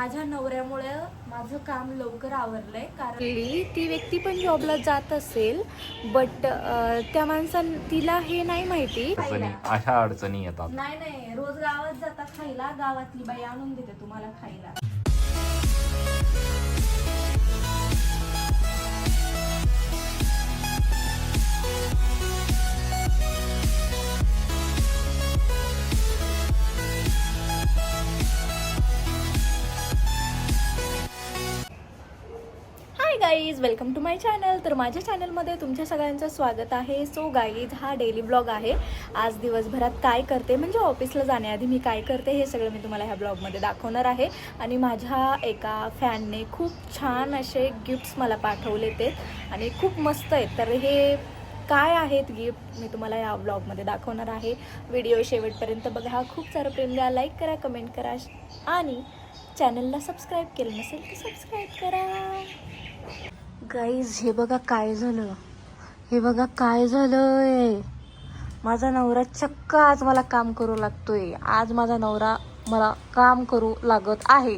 माझ्या नवऱ्यामुळे माझं काम लवकर आवरलंय कारण ती व्यक्ती पण जॉबला जात असेल बट त्या माणसां तिला हे नाही माहिती. अडचणी अशा अडचणी येतात. नाही नाही रोज गावात जाता खायला गावातली बाई आणून देते तुम्हाला खायला. Guys welcome to my channel तर माझ्या चॅनलमध्ये तुमच्या सगळ्यांचं स्वागत आहे. सो गाईज हा डेली ब्लॉग आहे. आज दिवसभरात काय करते? म्हणजे ऑफिसला जाण्याआधी मी काय करते हे सगळं मी तुम्हाला ह्या ब्लॉगमध्ये दाखवणार आहे. आणि माझ्या एका फॅनने खूप छान असे गिफ्ट्स मला पाठवले ते. आणि खूप मस्त आहेत. तर हे काय आहेत गिफ्ट मी तुम्हाला या ब्लॉगमध्ये दाखवणार आहे. व्हिडिओ शेवटपर्यंत बघा. खूप सारं प्रेम द्या. लाईक करा कमेंट करा. आणि चॅनलला सबस्क्राईब केलं नसेल तर सबस्क्राईब करा. गाईज हे बघा काय झालं. हे बघा काय झालंय. माझा नवरा चक्क आज मला काम करू लागतोय. आज माझा नवरा मला काम करू लागत आहे.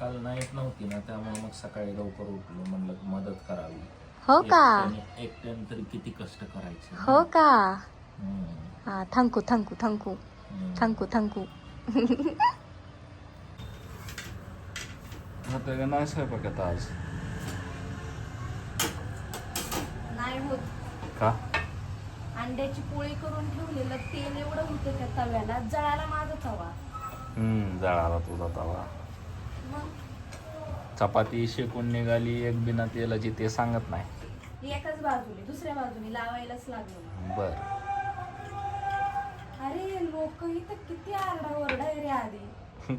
काल नाईट नव्हती ना त्यामुळे मग सकाळी लवकर उठलो. म्हणलं मदत करावी. हो का? एकट्याने- एकट्याने तरी किती कष्ट करायचे हो का? हम्म, हा thank you thank you thank you हम्म. थँकू थँकू आता का नाही स्वयंपाकात आज नाही होत. का? अंड्याची पोळी करून ठेवलेलं तेल एवढं होतं त्या तव्याला. जळाला माझा तवा. हम्म जळाला तुझा तवा. चपाती शेकून निघाली एक बिना तेलाची ते सांगत नाही. एकाच बाजूने दुसऱ्या बाजूने लावायलाच लागलो बर. अरे लोक इथं किती आरडा ओरडा रे आधी?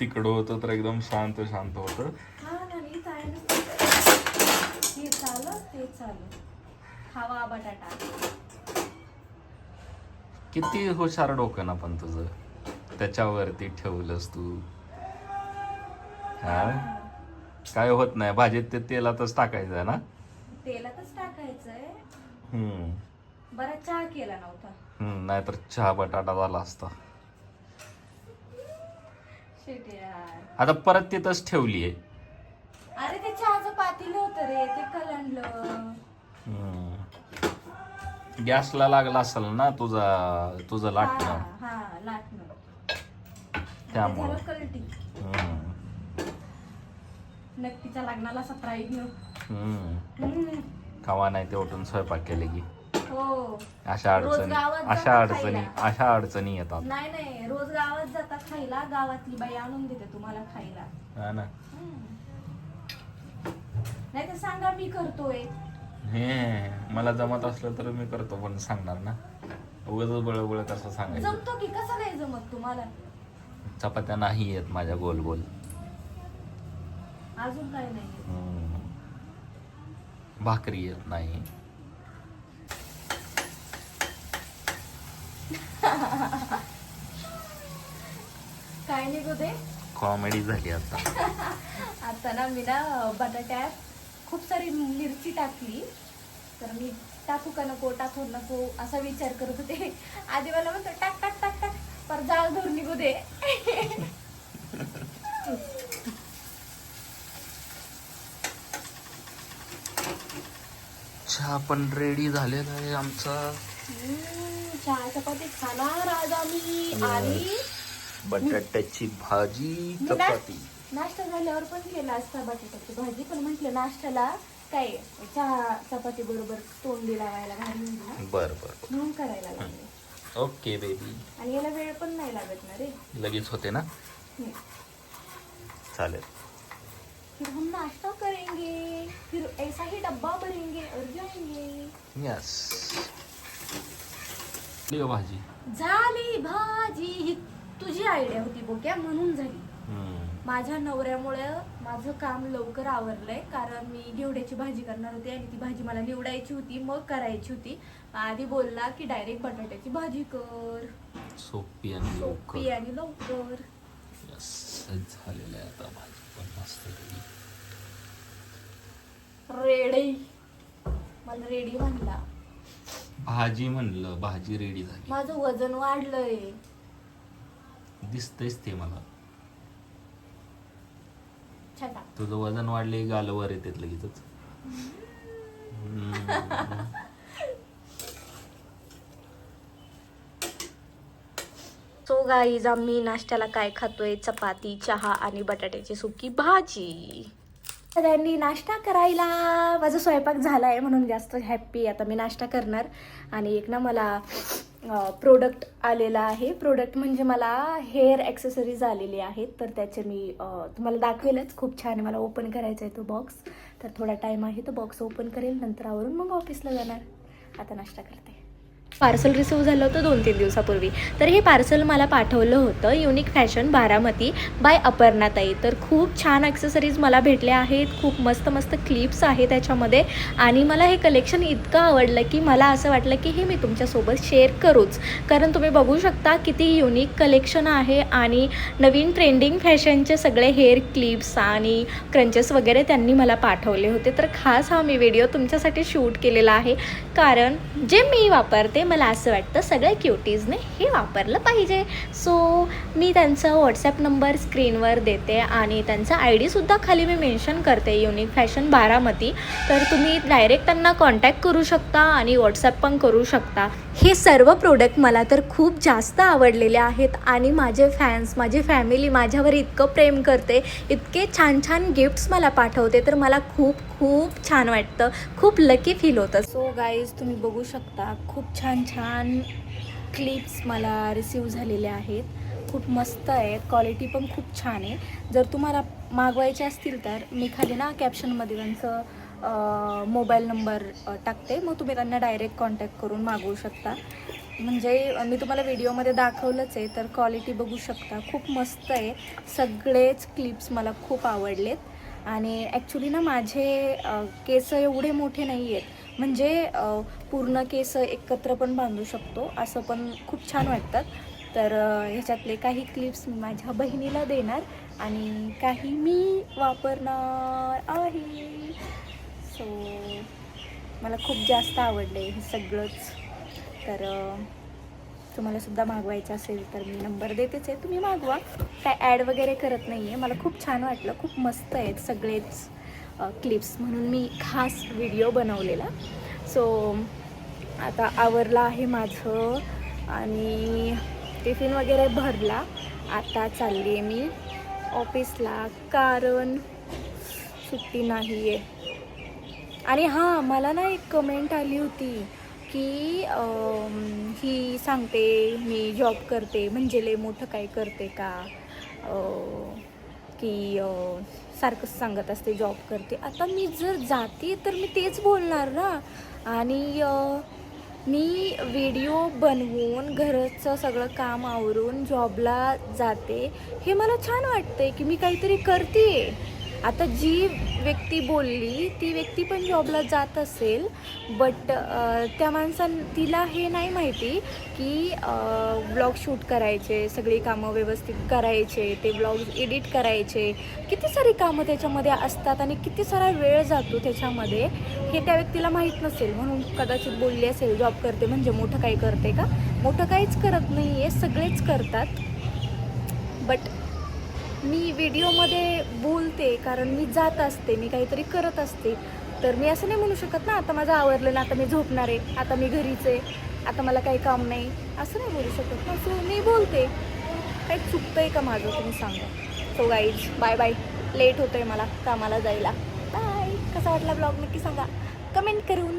तिकडं होतं तर एकदम शांत शांत होतं हा ना मी काय हे चालू ते चालू हवा बटाटा. किती हुशार डोकं ना पण तुझं. त्याच्यावरती ठेवलंस तू. हा? काय होत नाही. भाजीत ते तेलातच टाकायचं आहे ना? तेलातच टाकायचंय. हम्म. बरा चहा केला नव्हता. हम्म नाहीतर चहा बटाटा झाला असता. शेट यार. आता परत तिथंच ठेवली आहे अरे ते चहाचं पातेलं होतं रे ते कलंडलं. गॅसला लागला असेल ना तुझा तुझं लाटणं. हा लाटणं. त्यामुळं. झालं कलटी. हम्म. नक्कीच्या लग्नाला सतरा घेऊ हम्म. खावा नाही ते उठून स्वयंपाक केले की. हो. अशा रोज अडचणी गावात अशा अडचणी खायला. अशा अडचणी येतात. नाही नाही. रोज गावात जाता खायला गावातली बाई आणून देते तुम्हाला खायला. हा ना. नाही तर सांगा मी करतोय. हे मला जमत असलं तर मी करतो पण सांगणार ना. उगाच बळबळ कसं सांगायचं? जमतो की कसं नाही जमत तुम्हाला? चपात्या नाही येत माझ्या गोल गोल. अजून काय नाही हम्म. भाकरी येत नाही. काय दे? कॉमेडी झाली आता. आता ना मी ना बटाट्यात खूप सारी मिरची टाकली. तर मी टाकू का नको टाकू नको असा विचार करत होते. आधी मला म्हणतो टाक टाक टाक टाक पर जाळ धरून निघू दे. चहा पण रेडी झालेला आहे आमचा. चहा चपाती खाणार आज आम्ही. आणि बटाट्याची भाजी चपाती. नाश्ता झाल्यावर पण केला असता बटाट्याची भाजी पण म्हटलं नाश्त्याला. काय चहा चपाती बरोबर तोंडी लावायला भारी होईल ना बर बर. म्हणून करायला लागले. ओके बेबी आणि याला वेळ पण नाही लागत ना रे. लगेच होते ना? हम्म. चालेल. फिर हम नाश्ता करेंगे. फिर ऐसा ही डब्बा भरेंगे और जाएंगे. यस. भाजी. झाली भाजी. ही तुझी आयडिया होती बोक्या म्हणून झाली. माझ्या नवऱ्यामुळे माझं काम लवकर आवरलंय कारण मी घेवड्याची भाजी करणार होते आणि ती भाजी मला निवडायची होती मग करायची होती. आधी बोलला की डायरेक्ट बटाट्याची भाजी कर. सोपी आणि सोपी लवकर आणि लवकर. यस झालेलं आहे आता भाजी पण मस्त ready. रेडी मला रेडी म्हणला. भाजी म्हणलं भाजी रेडी झाली. माझं वजन वाढलंय. दिसतंयच ते मला. छटा. तुझं वजन वाढले गाल वर येतात लगेचच. हम्म. सो गाईज आम्ही नाश्त्याला काय खातोय? चपाती चहा आणि बटाट्याची सुकी भाजी. सगळ्यांनी नाश्ता करायला. माझा स्वयंपाक झाला आहे म्हणून जास्त हॅप्पी आता मी नाश्ता करणार. आणि एक ना मला प्रोडक्ट आलेला आहे. प्रोडक्ट म्हणजे मला हेअर ॲक्सेसरीज आलेली आहेत. तर त्याचे मी तुम्हाला दाखवेलच. खूप छान आहे. मला ओपन करायचा आहे तो बॉक्स तर थोडा टाईम आहे. तो बॉक्स ओपन करेल. नंतर आवरून मग ऑफिसला जाणार. आता नाश्ता करते. पार्सल रिसिव्ह झालं होतं दोन तीन दिवसापूर्वी. तर हे पार्सल मला पाठवलं होतं युनिक फॅशन बारामती बाय अपर्णाताई तर खूप छान ॲक्सेसरीज मला भेटल्या आहेत खूप मस्त मस्त क्लिप्स आहे त्याच्यामध्ये. आणि मला हे कलेक्शन इतकं आवडलं की मला असं वाटलं की हे मी तुमच्यासोबत शेअर करूच. कारण तुम्ही बघू शकता किती युनिक कलेक्शन आहे आणि नवीन ट्रेंडिंग फॅशनचे सगळे हेअर क्लिप्स आणि क्रंचेस वगैरे त्यांनी मला पाठवले होते. तर खास हा मी व्हिडिओ तुमच्यासाठी शूट केलेला आहे. कारण जे मी वापरते मला असं वाटतं सगळ्या क्युटीजने हे वापरलं पाहिजे. सो मी त्यांचा व्हॉट्सॲप नंबर स्क्रीनवर देते आणि त्यांचा आय डीसुद्धा खाली मी मेन्शन करते युनिक फॅशन बारामती. तर तुम्ही डायरेक्ट त्यांना कॉन्टॅक्ट करू शकता आणि व्हॉट्सॲप पण करू शकता. हे सर्व प्रोडक्ट मला तर खूप जास्त आवडलेले आहेत आणि माझे फॅन्स माझी फॅमिली माझ्यावर इतकं प्रेम करते इतके छान छान गिफ्ट्स मला पाठवते तर मला खूप खूप छान वाटतं. खूप लकी फील होतं. सो गाईज तुम्ही बघू शकता खूप छान छान क्लिप्स मला रिसीव झालेले आहेत. खूप मस्त आहेत क्वालिटी पण खूप छान आहे. जर तुम्हाला मागवायचे असतील तर मी खाली ना कॅप्शनमध्ये त्यांचं मोबाईल नंबर टाकते. मग तुम्ही त्यांना डायरेक्ट कॉन्टॅक्ट करून मागवू शकता. म्हणजे मी तुम्हाला व्हिडिओमध्ये दाखवलंच आहे तर क्वालिटी बघू शकता. खूप मस्त आहे. सगळेच क्लिप्स मला खूप आवडलेत. आणि ॲक्च्युली ना माझे केस एवढे मोठे नाही आहेत म्हणजे पूर्ण केस एकत्र पण बांधू शकतो असं पण खूप छान वाटतात तर ह्याच्यातले काही क्लिप्स मी माझ्या बहिणीला देणार आणि काही मी वापरणार आहे. सो मला खूप जास्त आवडले हे सगळंच. तर तुम्हाला सुद्धा मागवायचं असेल तर मी नंबर देतेच आहे. तुम्ही मागवा. काय ॲड वगैरे करत नाही आहे मला खूप छान वाटलं. खूप मस्त आहेत सगळेच क्लिप्स म्हणून मी खास व्हिडिओ बनवलेला. सो आता आवरला आहे माझं आणि टिफिन वगैरे भरला. आता चालली आहे मी ऑफिसला कारण सुट्टी नाही आहे आणि हां मला ना एक कमेंट आली होती. की ही सांगते मी जॉब करते म्हणजे लय मोठं काय करते का? की सारखंच सांगत असते जॉब करते. आता मी जर जाते तर मी तेच बोलणार ना? आणि मी व्हिडिओ बनवून घरचं सगळं काम आवरून जॉबला जाते हे मला छान वाटतंय की मी काहीतरी करते. आता जी व्यक्ती बोलली ती व्यक्ती पण जॉबला जात असेल बट त्या माणसां तिला हे नाही माहिती की ब्लॉग शूट करायचे सगळी कामं व्यवस्थित करायचे ते ब्लॉग एडिट करायचे. किती सारी कामं त्याच्यामध्ये असतात आणि किती सारा वेळ जातो त्याच्यामध्ये हे त्या व्यक्तीला माहीत नसेल. म्हणून कदाचित बोलली असेल जॉब करते म्हणजे मोठं काही करते का? मोठं काहीच करत नाही आहे सगळेच करतात. बट मी व्हिडिओमध्ये बोलते कारण मी जात असते मी काहीतरी करत असते. तर मी असं नाही म्हणू शकत ना आता माझं आवरलं ना आता मी झोपणार आहे आता मी घरीच आहे आता मला काही काम नाही. असं नाही बोलू शकत ना. सो मी बोलते. काही चुकतं आहे का माझं तुम्ही सांगा. So guys bye bye late होतं आहे मला कामाला जायला. बाय कसा वाटला ब्लॉग नक्की सांगा. कमेंट करून.